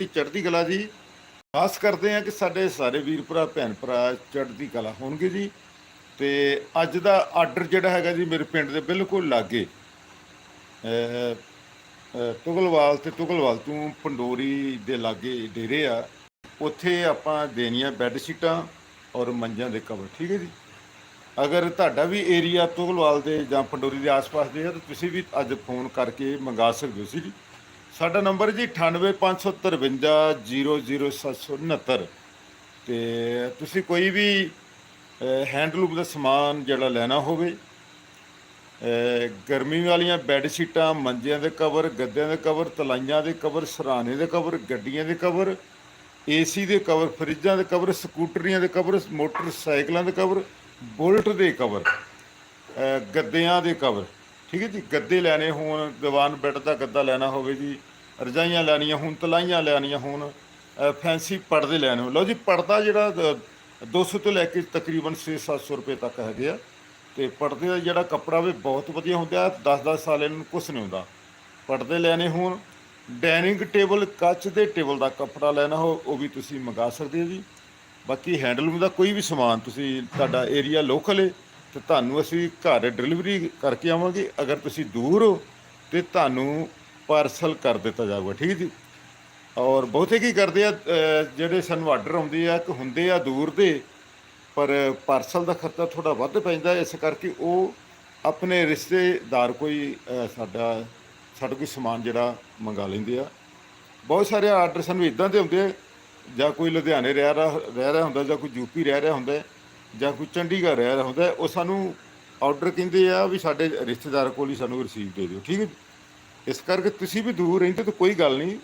ਦੀ ਚੜ੍ਹਦੀ ਕਲਾ ਜੀ। ਆਸ ਕਰਦੇ ਹਾਂ ਕਿ ਸਾਡੇ ਸਾਰੇ ਵੀਰ ਭਰਾ, ਭੈਣ ਭਰਾ ਚੜ੍ਹਦੀ ਕਲਾ ਹੋਣਗੇ ਜੀ। ਤੇ ਅੱਜ ਦਾ ਆਰਡਰ ਜਿਹੜਾ ਹੈਗਾ ਜੀ ਮੇਰੇ ਪਿੰਡ ਦੇ ਬਿਲਕੁਲ ਲਾਗੇ। ਤੁਗਲਵਾਲ ਤੇ ਤੁਗਲਵਾਲ ਤੋਂ ਪੰਡੋਰੀ ਦੇ ਲਾਗੇ ਡੇਰੇ ਆ। ਉੱਥੇ ਆਪਾਂ ਦੇਣੀਆਂ ਬੈੱਡ ਸ਼ੀਟਾਂ ਔਰ ਮੰਜਾਂ ਦੇ ਕਵਰ, ਠੀਕ ਹੈ ਜੀ। ਅਗਰ ਤੁਹਾਡਾ ਵੀ ਏਰੀਆ ਤੁਗਲਵਾਲ ਦੇ ਜਾਂ ਪੰਡੋਰੀ ਦੇ ਆਸ-ਪਾਸ ਦੇ ਹੈ ਤਾਂ ਤੁਸੀਂ ਵੀ ਅੱਜ ਫੋਨ ਕਰਕੇ ਮੰਗਾ ਸਕਦੇ ਹੋ ਸੀ ਜੀ। ਸਾਡਾ ਨੰਬਰ ਜੀ 9855500769 ਤੇ ਤੁਸੀਂ ਕੋਈ ਵੀ ਹੈਂਡਲੂਮ ਦਾ ਸਮਾਨ ਜਿਹੜਾ ਲੈਣਾ ਹੋਵੇ ਗਰਮੀ ਵਾਲੀਆਂ ਬੈੱਡ ਸ਼ੀਟਾਂ ਮੰਜਿਆਂ ਦੇ ਕਵਰ ਗੱਦਿਆਂ ਦੇ ਕਵਰ ਤਲਾਈਆਂ ਦੇ ਕਵਰ ਸਰਾਣੇ ਦੇ ਕਵਰ ਗੱਡੀਆਂ ਦੇ ਕਵਰ ਏਸੀ ਦੇ ਕਵਰ ਫਰਿੱਜਾਂ ਦੇ ਕਵਰ ਸਕੂਟਰੀਆਂ ਦੇ ਕਵਰ ਮੋਟਰਸਾਈਕਲਾਂ ਦੇ ਕਵਰ ਬੁਲਟ ਦੇ ਕਵਰ ਗੱਦਿਆਂ ਦੇ ਕਵਰ ਠੀਕ ਹੈ ਜੀ ਗੱਦੇ ਲੈਣੇ ਹੋਣ ਦੀਵਾਨ ਬੈੱਡ ਦਾ ਗੱਦਾ ਲੈਣਾ ਹੋਵੇ ਜੀ ਰਜਾਈਆਂ ਲੈਣੀਆਂ ਹੋਣ ਤਲਾਈਆਂ ਲੈਣੀਆਂ ਹੋਣ ਫੈਂਸੀ ਪਰਦੇ ਲੈਣੇ ਹੋਣ। ਲਓ ਜੀ ਪਰਦਾ ਜਿਹੜਾ ਅਹ, 200 ਤੋਂ ਲੈ ਕੇ ਤਕਰੀਬਨ 6-700 ਰੁਪਏ ਤੱਕ ਹੈਗੇ ਆ। ਤੇ ਪਰਦੇ ਦਾ ਜਿਹੜਾ ਕੱਪੜਾ ਵੀ ਬਹੁਤ ਵਧੀਆ ਹੁੰਦਾ 10-10 ਸਾਲ ਇਹਨਾਂ ਨੂੰ ਕੁਝ ਨਹੀਂ ਹੁੰਦਾ। ਪਰਦੇ ਲੈਣੇ ਹੋਣ ਡਾਈਨਿੰਗ ਟੇਬਲ ਕੱਚ ਦੇ ਟੇਬਲ ਦਾ ਕੱਪੜਾ ਲੈਣਾ ਹੋ ਉਹ ਵੀ ਤੁਸੀਂ ਮੰਗਾ ਸਕਦੇ ਹੋ ਜੀ। ਬਾਕੀ ਹੈਂਡਲੂਮ ਦਾ ਕੋਈ ਵੀ ਸਮਾਨ ਤੁਸੀਂ ਤੁਹਾਡਾ ਏਰੀਆ ਲੋਕਲ ਹੈ ਤੇ ਤੁਹਾਨੂੰ ਅਸੀਂ ਘਰ ਡਿਲੀਵਰੀ ਕਰਕੇ ਆਵਾਂਗੇ। ਅਗਰ ਤੁਸੀਂ ਦੂਰ ਹੋ, ਤੇ ਤੁਹਾਨੂੰ ਪਾਰਸਲ ਕਰ ਦਿੱਤਾ ਜਾਊਗਾ, ਠੀਕ ਜੀ? ਔਰ ਬਹੁਤੇ ਕੀ ਕਰਦੇ ਆ ਜਿਹੜੇ ਸਾਨੂੰ ਆਰਡਰ ਆਉਂਦੇ ਆ ਕਿ ਹੁੰਦੇ ਆ ਦੂਰ ਦੇ, ਪਰ ਪਾਰਸਲ ਦਾ ਖਰਚਾ ਥੋੜਾ ਵੱਧ ਪੈਂਦਾ, ਇਸ ਕਰਕੇ ਉਹ ਆਪਣੇ ਰਿਸ਼ਤੇਦਾਰ ਕੋਈ ਸਾਡਾ ਸਾਡਾ ਕੋਈ ਸਮਾਨ ਜਿਹੜਾ ਮੰਗਾ ਲੈਂਦੇ ਆ। ਬਹੁਤ ਸਾਰੇ ਆਰਡਰ ਸਾਨੂੰ ਇਦਾਂ ਦੇ ਹੁੰਦੇ ਆ, ਜਾਂ ਕੋਈ ਲੁਧਿਆਣੇ ਰਹਿ ਰਿਹਾ ਰਹਿ ਰਿਹਾ ਹੁੰਦਾ, ਜਾਂ ਕੋਈ ਯੂਪੀ ਰਹਿ ਰਿਹਾ ਹੁੰਦਾ ਜਾਂ ਕੋਈ ਚੰਡੀਗੜ੍ਹ ਰਹਿ ਰਿਹਾ ਹੁੰਦਾ, ਉਹ ਸਾਨੂੰ ਆਰਡਰ ਕਹਿੰਦੇ ਆ ਵੀ ਸਾਡੇ ਰਿਸ਼ਤੇਦਾਰ ਕੋਲ ਹੀ ਸਾਨੂੰ ਰਸੀਦ ਦੇ ਦਿਓ, ਠੀਕ ਹੈ ਜੀ। ਇਸ ਕਰਕੇ ਤੁਸੀਂ ਵੀ ਦੂਰ ਰਹਿੰਦੇ ਤਾਂ ਕੋਈ ਗੱਲ ਨਹੀਂ,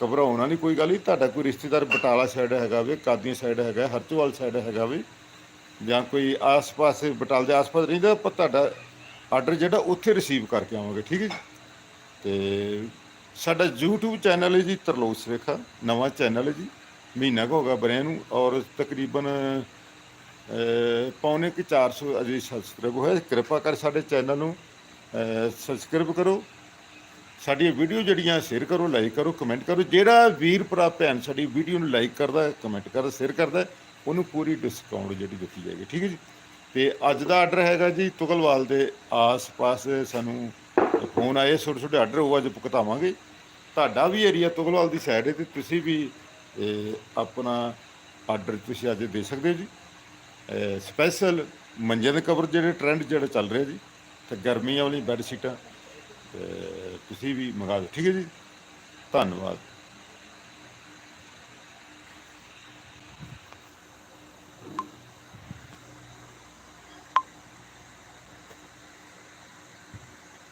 ਘਬਰਾਉਣਾ ਨਹੀਂ ਕੋਈ ਗੱਲ ਨਹੀਂ, ਤੁਹਾਡਾ ਕੋਈ ਰਿਸ਼ਤੇਦਾਰ ਬਟਾਲਾ ਸਾਈਡ ਹੈਗਾ ਵੇ, ਕਾਦੀਆਂ ਸਾਈਡ ਹੈਗਾ ਹਰਚੋਵਾਲ ਸਾਈਡ ਹੈਗਾ ਵੇ, ਜਾਂ ਕੋਈ ਆਸ-ਪਾਸ ਬਟਾਲ ਦੇ ਆਸ-ਪਾਸ ਰਹਿੰਦਾ, ਆਪਾਂ ਤੁਹਾਡਾ ਆਰਡਰ ਜਿਹੜਾ ਉੱਥੇ ਰਿਸੀਵ ਕਰਕੇ ਆਵਾਂਗੇ, ਠੀਕ ਹੈ ਜੀ ਤੇ ਸਾਡਾ YouTube ਚੈਨਲ ਹੈ ਜੀ ਤਰਲੋਕ ਰੇਖਾ ਨਵਾਂ ਚੈਨਲ ਹੈ ਜੀ, ਮਹੀਨਾ ਕੁ ਹੋ ਗਿਆ ਬਰਿਆ ਨੂੰ ਔਰ ਤਕਰੀਬਨ ਪੌਣੇ ਕਿ 400 ਅਜੇ ਸਬਸਕ੍ਰਾਈਬ ਹੋਇਆ ਕਿਰਪਾ ਕਰ ਸਾਡੇ ਚੈਨਲ ਨੂੰ ਸਬਸਕ੍ਰਾਈਬ ਕਰੋ। ਸਾਡੀਆਂ ਵੀਡੀਓ ਜਿਹੜੀਆਂ ਸ਼ੇਅਰ ਕਰੋ ਲਾਈਕ ਕਰੋ ਕਮੈਂਟ ਕਰੋ। ਜਿਹੜਾ ਵੀਰ ਭਰਾ, ਭੈਣ ਸਾਡੀ ਵੀਡੀਓ ਨੂੰ ਲਾਈਕ ਕਰਦਾ ਕਮੈਂਟ ਕਰਦਾ ਸ਼ੇਅਰ ਕਰਦਾ ਉਹਨੂੰ ਪੂਰੀ ਡਿਸਕਾਊਂਟ ਜਿਹੜੀ ਦਿੱਤੀ ਜਾਏਗੀ, ਠੀਕ ਹੈ ਜੀ? ਤੇ ਅੱਜ ਦਾ ਆਰਡਰ ਹੈਗਾ ਜੀ ਤੁਗਲਵਾਲ ਦੇ ਆਸ-ਪਾਸ ਸਾਨੂੰ ਫੋਨ ਆਏ ਛੋਟੇ ਛੋਟੇ ਆਰਡਰ ਉਹ ਅੱਜ ਭੁਗਤਾਵਾਂਗੇ। ਤੁਹਾਡਾ ਵੀ ਏਰੀਆ ਤੁਗਲਵਾਲ ਦੀ ਸਾਈਡ ਹੈ ਤੇ ਤੁਸੀਂ ਵੀ ਆਪਣਾ ਆਰਡਰ ਤੁਸੀਂ ਅੱਜ ਦੇ ਸਕਦੇ ਹੋ ਜੀ। ਸਪੈਸ਼ਲ ਮੰਜੇ ਦੇ ਕਵਰ ਜਿਹੜੇ ਟ੍ਰੈਂਡ ਜਿਹੜੇ ਚੱਲ ਰਹੇ ਜੀ, ਤੇ ਗਰਮੀਆਂ ਵਾਲੀ ਬੈੱਡ ਸ਼ੀਟਾਂ ਤੁਸੀਂ ਵੀ ਮੰਗਾ ਦਿਓ। ਠੀਕ ਹੈ ਜੀ। ਧੰਨਵਾਦ।